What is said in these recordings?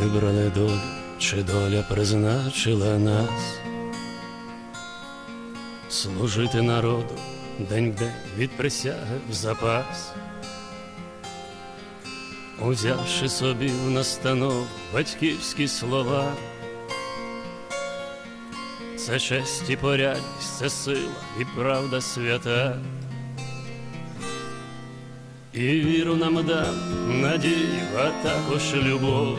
вибрали долю, чи доля призначила нас служити народу день в день від присяги в запас, узявши собі в настанов батьківські слова. Це честь і порядність, це сила і правда свята. І віру нам дам, надію, а також любов,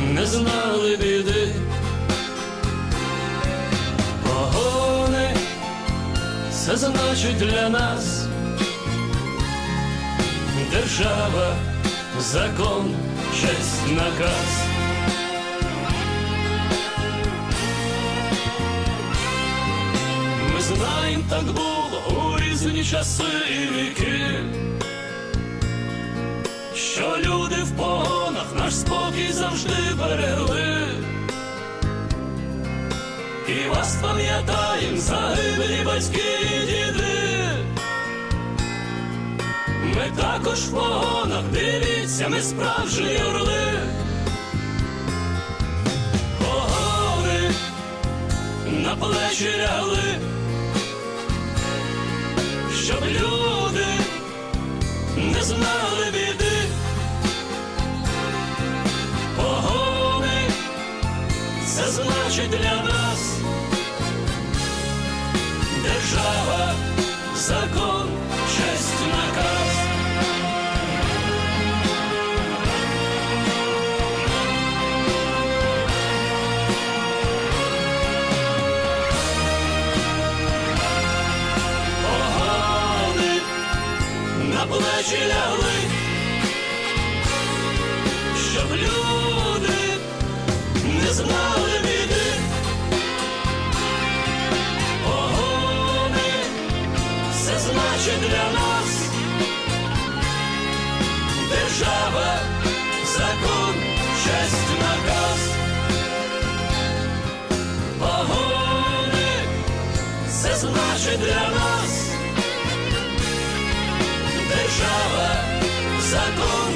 не знали біди. Погони це значить для нас держава, закон, честь, наказ. Ми знаємо, так було у різні часи і віки, що люди в погонах наш спокій завжди берегли. І вас пам'ятаєм загиблі батьки і діди. Ми також в погонах, дивіться, ми справжні орли. Погони на плечі лягли, щоб люди не знали значить для нас держава, закон, честь, наказ. Погони на плечі лягли, щоб люди не знали це для нас держава, закон, честь, наказ. Погони це значить для нас держава, закон,